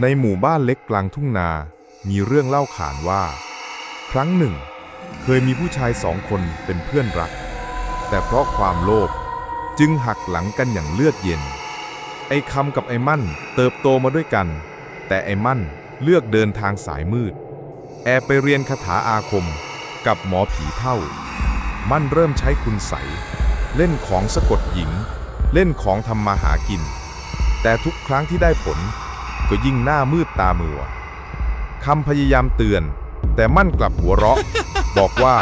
ในหมู่บ้านเล็กกลางทุ่งนา มีเรื่องเล่าขานว่า ครั้งหนึ่ง เคยมีผู้ชายสองคนเป็นเพื่อนรัก แต่เพราะความโลภจึงหักหลังกันอย่างเลือดเย็น ไอ้คำกับไอ้มั่นเติบโตมาด้วยกัน แต่ไอ้มั่นเลือกเดินทางสายมืด แอบไปเรียนคาถาอาคมกับหมอผีเท่า มั่นเริ่มใช้คุณใสยเล่นของสะกดหญิง เล่นของทำมาหากิน แต่ทุกครั้งที่ได้ผล ก็ยิ่งหน้ามืดตามัวคำพยายามเตือน แต่มั่นกลับหัวเราะ บอกว่า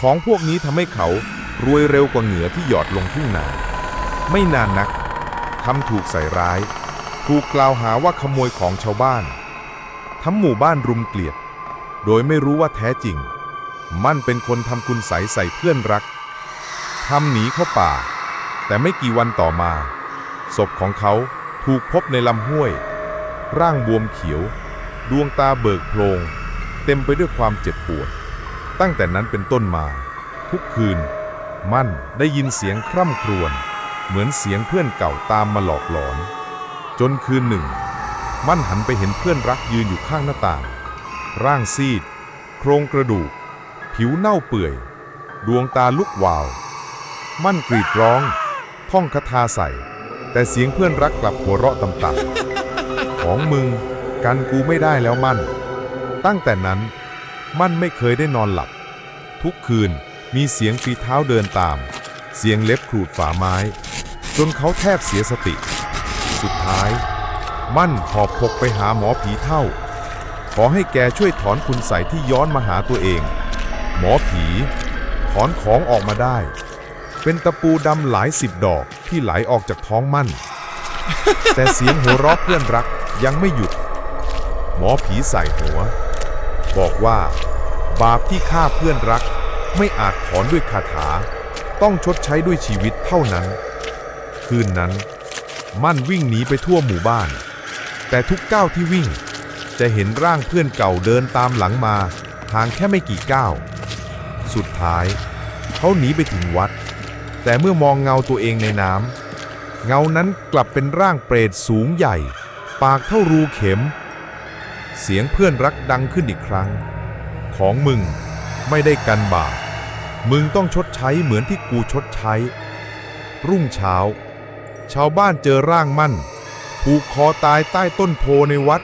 ของพวกนี้ทำให้เขารวยเร็วกว่าเหงื่อที่หยอดลงทุ่งนา ไม่นานนักคำถูกใส่ร้าย ถูกกล่าวหาว่าขโมยของชาวบ้าน ทั้งหมู่บ้านรุมเกลียด โดยไม่รู้ว่าแท้จริง มั่นเป็นคนทำคุณใสยใส่เพื่อนรักทำหนีเข้าป่า แต่ไม่กี่วันต่อมา ศพของเขาถูกพบในลำห้วย ร่างบวมเขียว ดวงตาเบิกโพลง เต็มไปด้วยความเจ็บปวด ตั้งแต่นั้นเป็นต้นมา ทุกคืน มั่นได้ยินเสียงคร่ำครวญเหมือนเสียงเพื่อนเก่าตามมาหลอกหลอน จนคืนหนึ่ง มั่นหันไปเห็นเพื่อนรักยืนอยู่ข้างหน้าต่าง ร่างซีด โครงกระดูก ผิวเน่าเปื่อย ดวงตาลุกวาว มั่นกรีดร้อง ท่องคาถาใส่ แต่เสียงเพื่อนรักกลับหัวเราะต่ำๆ ของมึง กันกูไม่ได้แล้วมั่น ตั้งแต่นั้น มั่นไม่เคยได้นอนหลับ ทุกคืนมีเสียงฝีเท้าเดินตาม เสียงเล็บขูดฝาไม้ จนเขาแทบเสียสติ สุดท้าย มั่นหอบพกไปหาหมอผีเท่า ขอให้แกช่วยถอนคุณใสที่ย้อนมาหาตัวเอง หมอผี ถอนของออกมาได้ เป็นตะปูดำหลายสิบดอกที่ไหลออกจากท้องมั่น แต่เสียงหัวเราะเพื่อนรัก ยังไม่หยุด หมอผีใส่หัว บอกว่า บาปที่ฆ่าเพื่อนรัก ไม่อาจถอนด้วยคาถา ต้องชดใช้ด้วยชีวิตเท่านั้น คืนนั้น มั่นวิ่งหนีไปทั่วหมู่บ้าน แต่ทุกก้าวที่วิ่ง จะเห็นร่างเพื่อนเก่าเดินตามหลังมาห่างแค่ไม่กี่ก้าว สุดท้าย เขาหนีไปถึงวัด แต่เมื่อมองเงาตัวเองในน้ำเงานั้นกลับเป็นร่างเปรตสูงใหญ่ ปากเท่ารูเข็ม เสียงเพื่อนรักดังขึ้นอีกครั้ง ของมึงไม่ได้กันบาปมึงต้องชดใช้เหมือนที่กูชดใช้ รุ่งเช้า ชาวบ้านเจอร่างมั่น ผูกคอตายใต้ต้นโพในวัด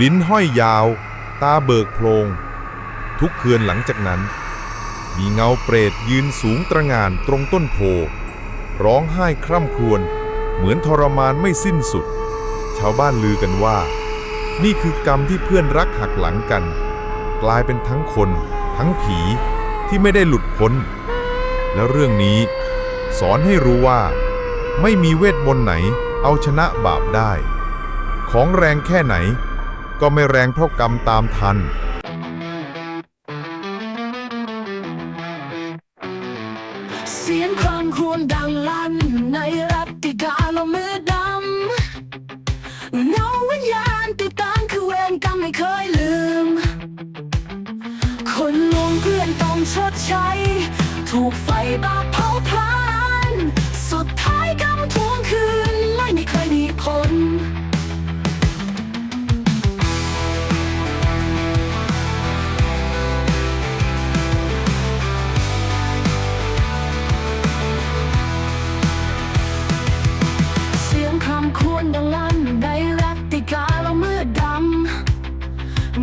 ลิ้นห้อยยาว ตาเบิกโพลง ทุกคืนหลังจากนั้น มีเงาเปรตยืนสูงตระงานตรงต้นโพ ร้องไห้คร่ำครวญเหมือนทรมานไม่สิ้นสุดาวบ้านลือกันว่า นี่คือกรรมที่เพื่อนรักหักหลังกัน กลายเป็นทั้งคน ทั้งผีที่ไม่ได้หลุดพ้น และเรื่องนี้ สอนให้รู้ว่า ไม่มีเวทมนต์ไหนเอาชนะบาปได้ ของแรงแค่ไหน ก็ไม่แรงเพราะกรรมตามทัน เพื่อนต้องชดใช้ ถูกไฟบาดเผาพลา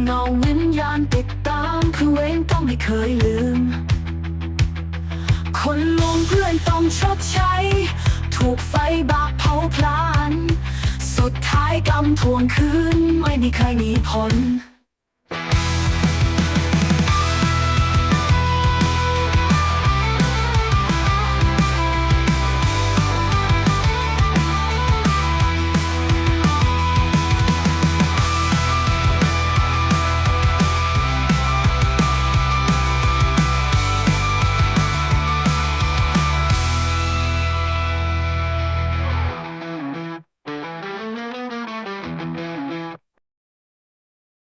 เงาวิญญาณติดตามคือเวรต้องไม่เคยลืม คนลงเพื่อนต้องชดใช้ ถูกไฟบาปเผาพลาน สุดท้ายกรรมทวงคืน ไม่มีใครหนีพ้น